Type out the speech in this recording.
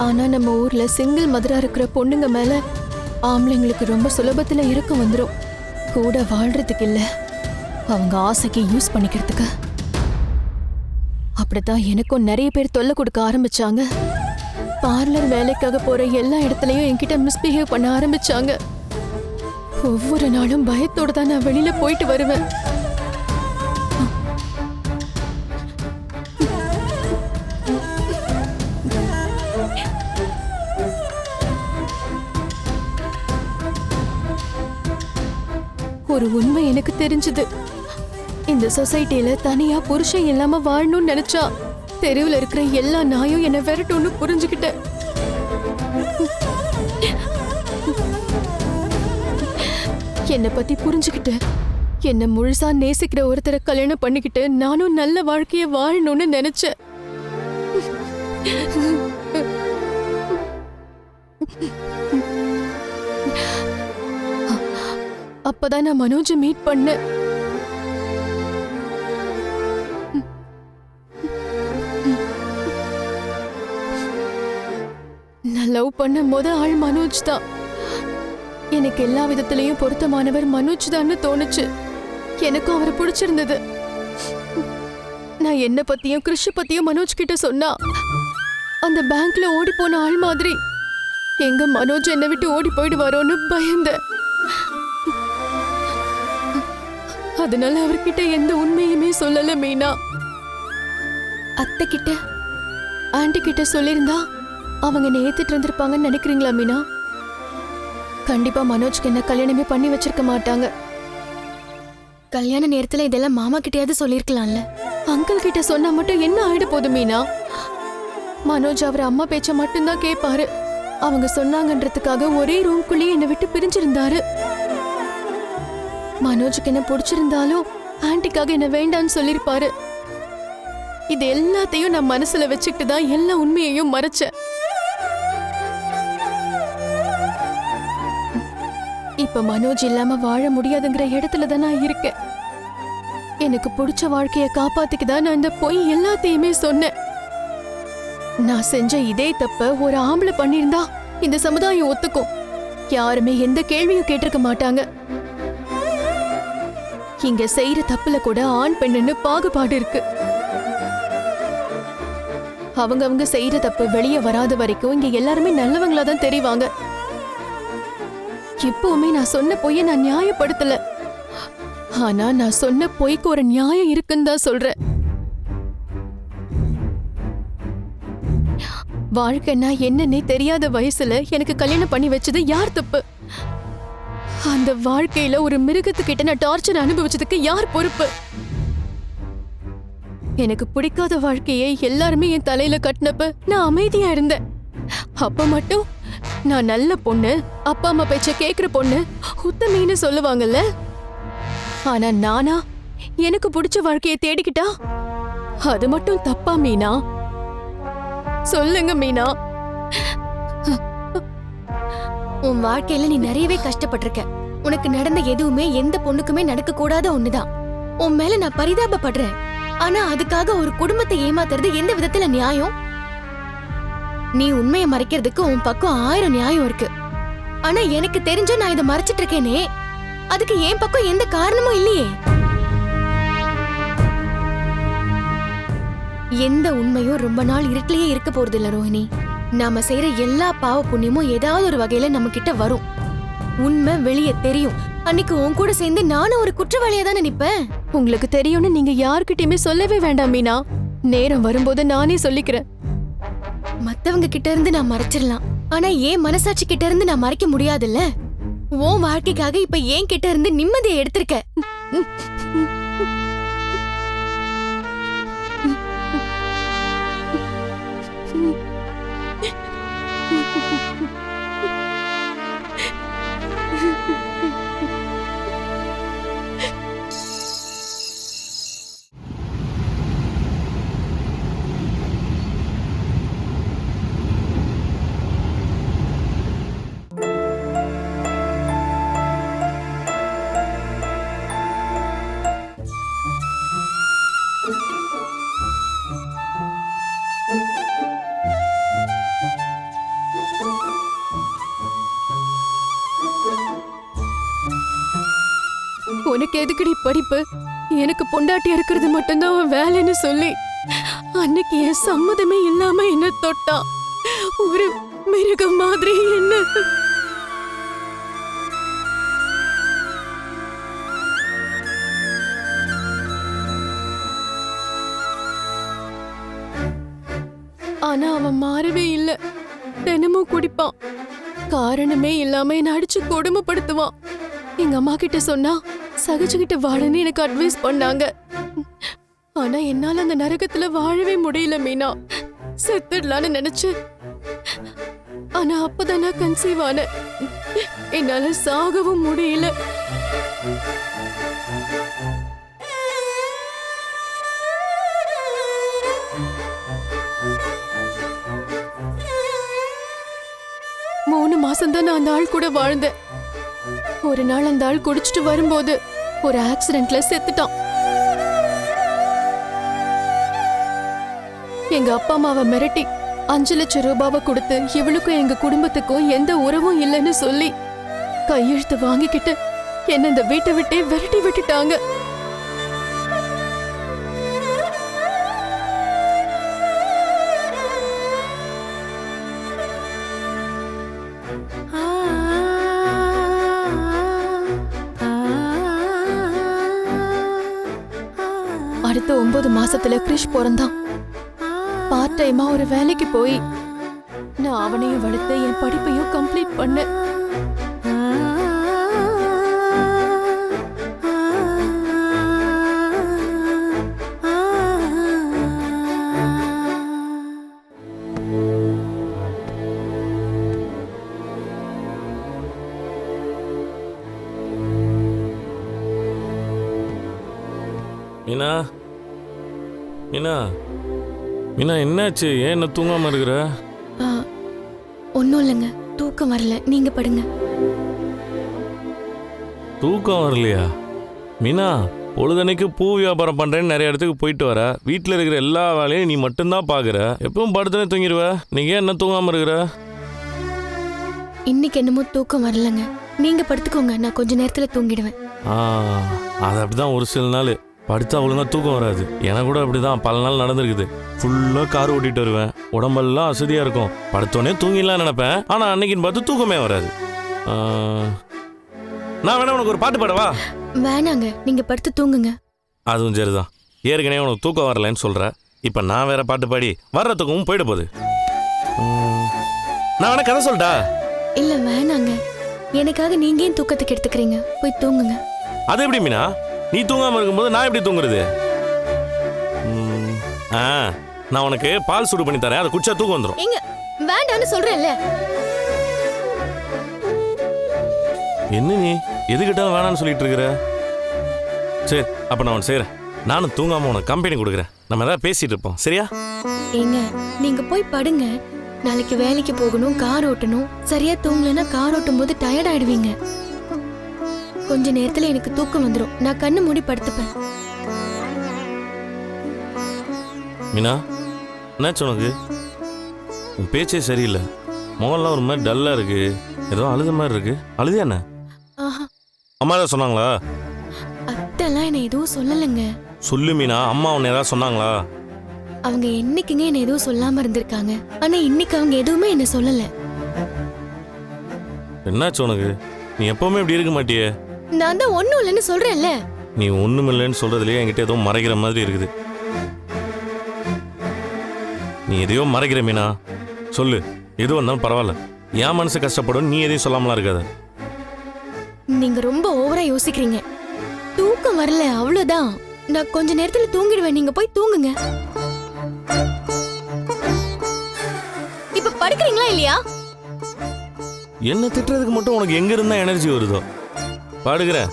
ஆனா நம்ம ஊர்ல சிங்கிள் மதரா இருக்கிற பொண்ணுங்க மேல ஆம்பளைங்களுக்கு ரொம்ப சுலபத்துல இருக்க வந்துடும் கூட வாழ்றதுக்கு இல்ல. அவங்க ஆசைக்கு யூஸ் பண்ணிக்கிறதுக்கு. அப்படித்தான் எனக்கும் நிறைய பேர் தொல்லை கொடுக்க ஆரம்பிச்சாங்க. பார்லர் வேலைக்காக போற எல்லா இடத்துலயும் என்கிட்ட மிஸ்பிஹேவ் பண்ண ஆரம்பிச்சாங்க. ஒவ்வொரு நாளும் பயத்தோட தான் நான் வெளியில போயிட்டு வருவேன். ஒரு உண்மை எனக்கு தெரிஞ்சது. இந்த சொசைட்டில தனியா புருஷன் இல்லாம வாழணும்னு நினைச்சா தெருவில் இருக்கிற எல்லா நாயும் என்ன விரட்டும்னு புரிஞ்சுக்கிட்டேன். என்னை பத்தி புரிஞ்சுக்கிட்டேன் என்னை முழுசா நேசிக்கிற ஒருத்தரை கல்யாணம் பண்ணிக்கிட்டு நானும் நல்ல வாழ்க்கைய வாழணும்னு நினைச்சேன். அப்பதான் நான் மனோஜை மீட் பண்ணேன். நான் லவ் பண்ண முத ஆள் மனோஜ் தான். எனக்கு எல்லா விதத்திலையும் பொருத்தமானவர் மனோஜ் தான்னு தோணுச்சு. எனக்கும் அவரை பிடிச்சிருந்தது. நான் என்ன பத்தியும் கிருஷ் பத்தியும் மனோஜ் கிட்ட சொன்னா அந்த பேங்க்ல ஓடி போன ஆள் மாதிரி எங்க மனோஜ் என்னை விட்டு ஓடி போயிடுவாரோன்னு பயந்தேன். அதனால அவர்கிட்ட எந்த உண்மையுமே சொல்லல மீனா. அத்தை கிட்ட ஆண்டி கிட்ட சொல்லியிருந்தா அவங்க என்னை ஏத்துட்டு இருந்திருப்பாங்கன்னு நினைக்கிறீங்களா மீனா? கண்டிப்பா மனோஜ்க்கு என்ன கல்யாணமே பண்ணி வச்சிருக்க மாட்டாங்க. கல்யாண நேரத்துல இதெல்லாம் மாமா கிட்டயாவது சொல்லிருக்கலாம்ல. அங்கிள் கிட்ட சொன்னா மட்டும் என்ன ஆயிட போகுது மீனா? மனோஜ் அவர் அம்மா பேச்ச மட்டும்தான் கேட்பாரு அவங்க சொன்னாங்கன்றதுக்காக ஒரே ரூம்குள்ளேயே என்னை விட்டு பிரிஞ்சிருந்தாரு. மனோஜுக்கு என்ன பிடிச்சிருந்தாலும் ஆன்ட்டிக்காக என்ன வேண்டான்னு சொல்லியிருப்பாரு இது எல்லாத்தையும் நான் மனசுல வச்சுக்கிட்டு தான் எல்லா உண்மையையும் மறைச்சேன். இப்ப மனோஜ் இல்லாம வாழ முடியாதுங்கிற இடத்துல தான் நான் இருக்கேன். எனக்கு பிடிச்ச வாழ்க்கைய காப்பாத்திக்கு தான் நான் இந்த பொய் எல்லாத்தையுமே சொன்னேன். நான் செஞ்ச இதே தப்ப ஒரு ஆம்பளை பண்ணியிருந்தா இந்த சமுதாயம் ஒத்துக்கும். யாருமே எந்த கேள்வியும் கேட்டிருக்க மாட்டாங்க. இங்க செய்யற தப்புல கூட ஆண் பெண்ணுன்னு பாகுபாடு இருக்கு. அவங்க அவங்க செய்யற தப்பு வெளியே வராத வரைக்கும் இங்க எல்லாருமே நல்லவங்களா தான் தெரிவாங்க. எப்பவுமே நான் சொன்ன பொய்ய நான் நியாயப்படுத்தல. ஆனா நான் சொன்ன பொய்க்கு ஒரு நியாயம் இருக்குன்னு தான் சொல்றேன். வாழ்க்கைன்னா என்னன்னே தெரியாத வயசுல எனக்கு கல்யாணம் பண்ணி வச்சது யார் தப்பு? அந்த வாழ்க்கையில ஒரு மிருகத்துக்கிட்ட நான் டார்ச்சர் அனுபவிச்சதுக்கு யார் பொறுப்பு? எனக்கு பிடிக்காத வாழ்க்கையை எல்லாருமே என் தலையில கட்டினப்ப நான் அமைதியா இருந்தேன். அப்ப மட்டும் நான் நல்ல பொண்ணு அப்பா அம்மா பேச்ச கேக்குற பொண்ணு உத்தமின்னு சொல்லுவாங்கல்ல? ஆனா நானா எனக்கு பிடிச்ச வாழ்க்கையை தேடிக்கிட்டா? அது மட்டும் தப்பா மீனா? சொல்லுங்க மீனா. உன் வாழ்க்கையில நீ நிறையவே கஷ்டப்பட்டிருக்க. உனக்கு நடந்த எதுவுமே எந்த பொண்ணுக்குமே நடக்க கூடாத ஒண்ணுதான். உன் மேல நான் பரிதாபப்படுறேன். ஆனா அதுக்காக ஒரு குடும்பத்தை ஏமாத்துறது எந்த விதத்துல நியாயம்? நீ உண்மையை மறைக்கிறதுக்கு உன் பக்கம் ஆயிரம் நியாயம் இருக்கு. ஆனா எனக்கு தெரிஞ்ச நான் இதை மறைச்சிட்டு இருக்கேனே அதுக்கு என் பக்கம் எந்த காரணமும் இல்லையே. எந்த உண்மையும் ரொம்ப நாள் இருட்டிலேயே இருக்க போறது இல்ல ரோஹிணி. நாம செய்யற எல்லா பாவ புண்ணியமும் ஏதாவது ஒரு வகையில நம்ம கிட்ட வரும். உண்மை வெளியே தெரியும். அன்னைக்கு உன் கூட சேர்ந்து நானும் ஒரு குற்றவாளியா தானே நிப்பேன் உங்களுக்கு தெரியும்னு நீங்க யார்கிட்டயுமே சொல்லவே வேண்டாம் மீனா. நேரம் வரும்போது நானே சொல்லிக்கிறேன். மத்தவங்க கிட்ட இருந்து நான் மறைச்சிடலாம். ஆனா ஏன் மனசாட்சி கிட்ட இருந்து நான் மறைக்க முடியாதுல்ல? உன் வாழ்க்கைக்காக இப்ப ஏன் கிட்ட இருந்து நிம்மதியை எடுத்திருக்க. உனக்கு எதுக்குடி படிப்பு? எனக்கு பொண்டாட்டி இருக்கிறது மட்டும்தான் உன் வேலைன்னு சொல்லி. அன்னைக்கு என் சம்மதமே இல்லாம என்ன தொட்டான் ஒரு மிருகம் மாதிரி என்ன? ஆனா அவன் மாறவே இல்ல. தினமும் குடிப்பான். காரணமே இல்லாம என்ன அடிச்சு கொடுமைப்படுத்துவான். எங்க அம்மா கிட்ட சொன்னா சகிச்சுக்கிட்டு வாழன்னு எனக்கு அட்வைஸ் பண்ணாங்க. ஆனா என்னால அந்த நரகத்துல வாழவே முடியல மீனா. செத்துடலான்னு நினைச்சு. ஆனா அப்பதான் நான் கன்சீவ் ஆனேன். என்னால சாகவும் முடியல. மூணு மாசம் தான் நான் அந்த ஆள் கூட வாழ்ந்தேன். ஒரு நாள் அந்த ஆள் குடிச்சிட்டு வரும்போது ஒரு ஆக்சிடென்ட்ல செத்துட்டான் எங்க அப்பா அம்மாவை மிரட்டி அஞ்சு லட்சம் ரூபாவை கொடுத்து இவளுக்கும் எங்க குடும்பத்துக்கும் எந்த உறவும் இல்லைன்னு சொல்லி கையெழுத்து வாங்கிக்கிட்டு என்ன இந்த வீட்டை விட்டே விரட்டி விட்டுட்டாங்க. ஆ. அடுத்த ஒன்பது மாசத்துல கிரிஷ் பிறந்தான். பார்ட் டைமா ஒரு வேலைக்கு போய் நான் அவனையும் வளர்த்து என் படிப்பையும் கம்ப்ளீட் பண்ண மீனா மீனா மீனா என்னாச்சு? ஏன் என்ன தூங்காம இருக்கிற? ஒன்றும் இல்லைங்க. தூக்கம் வரல. நீங்க படுங்க. தூக்கம் வரலையா? மீனா பொழுதனைக்கு பூ வியாபாரம் பண்றேன்னு நிறைய இடத்துக்கு போயிட்டு வர. வீட்டில் இருக்கிற எல்லா வேலையும் நீ மட்டும்தான் பாக்குற. எப்பவும் படுத்தனே தூங்கிடுவ. நீங்க ஏன் என்ன தூங்காம இருக்கிற? இன்னைக்கு என்னமோ தூக்கம் வரலங்க. நீங்க படுத்துக்கோங்க. நான் கொஞ்ச நேரத்துல தூங்கிடுவேன். ஆ அது அப்படிதான் ஒரு சில நாள். படுத்தா ஒழுங்கா தூக்கம் வராது. எனக்கு கூட அப்படிதான். பல நாள் நடந்திருக்குது. ஃபுல்லாக கார் ஓட்டிட்டு வருவேன். உடம்பெல்லாம் அசதியாக இருக்கும். படுத்தோடனே தூங்கிடலாம் நினைப்பேன். ஆனால் அன்னைக்குன்னு பார்த்து தூக்கமே வராது. நான் வேணா உனக்கு ஒரு பாட்டு பாடவா? வேணாங்க. நீங்க படுத்து தூங்குங்க. அதுவும் சரிதான். ஏற்கனவே உனக்கு தூக்கம் வரலைன்னு சொல்ற. இப்போ நான் வேற பாட்டு பாடி வர்ற தூக்கமும் போயிட போகுது. நான் வேணா கதை சொல்லிட்டா? இல்ல வேணாங்க. எனக்காக நீங்க ஏன் தூக்கத்துக்கு எடுத்துக்கிறீங்க? போய் தூங்குங்க. அது எப்படி மீனா? நீ தூங்காம இருக்கும்போது நான் எப்படி தூங்குறது? ஆ நான் உனக்கு பால் சூடு பண்ணி தரேன். அதை குடிச்சா தூக்கம் வந்துடும் ஏங்க வேண்டான்னு சொல்றேன்ல. என்ன நீ? எது கிட்டாலும் வேணாம்னு சொல்லிட்டு இருக்கிற? சரி அப்ப நான் உனக்கு செய்றேன். நானும் தூங்காம உனக்கு கம்பெனி கொடுக்குறேன். நம்ம ஏதாவது பேசிட்டு இருப்போம். சரியா? ஏங்க நீங்க போய் படுங்க. நாளைக்கு வேலைக்கு போகணும் கார் ஓட்டணும். சரியா தூங்கலன்னா கார் ஓட்டும் போது டயர்ட் ஆயிடுவீங்க. கொஞ்ச நேரத்துல எனக்கு தூக்கம் வந்துரும். நான் கண்ணு மூடி படுத்துப்பேன். மீனா என்னாச்சு உனக்கு? உன் பேச்சே சரியில்லை. முகம்லாம் ஒரு மாதிரி டல்லா இருக்கு. ஏதோ அழுத மாதிரி இருக்கு. அழுதியா என்ன? அம்மா ஏதாவது சொன்னாங்களா? அத்தெல்லாம் என்ன எதுவும் சொல்லலைங்க. சொல்லு மீனா அம்மா உன்னை ஏதாவது சொன்னாங்களா? அவங்க என்னைக்குங்க என்ன எதுவும் சொல்லாம இருந்திருக்காங்க. ஆனா இன்னைக்கு அவங்க எதுவுமே என்ன சொல்லல. என்னாச்சு உனக்கு? நீ எப்பவுமே இப்படி இருக்க மாட்டியே. நான் தான் ஒண்ணும் இல்லைன்னு சொல்றேன்ல. நீ ஒண்ணுமில்லைன்னு சொல்றதுலயே என்கிட்ட ஏதோ மறைக்கிற மாதிரி இருக்குது. நீ எதையோ மறைக்கிற மீனா. சொல்லு எது வந்தாலும் பரவாயில்ல. என் மனசு கஷ்டப்படும் நீ எதையும் சொல்லாமலாம் இருக்காத. நீங்க ரொம்ப ஓவரா யோசிக்கிறீங்க. தூக்கம் வரல அவ்வளவுதான். நான் கொஞ்ச நேரத்துல தூங்கிடுவேன் நீங்க போய் தூங்குங்க. இப்ப படுக்கிறீங்களா இல்லையா? என்ன திட்டுறதுக்கு மட்டும் உனக்கு எங்க இருந்தா எனர்ஜி வருதோ? பாடுகிறேன்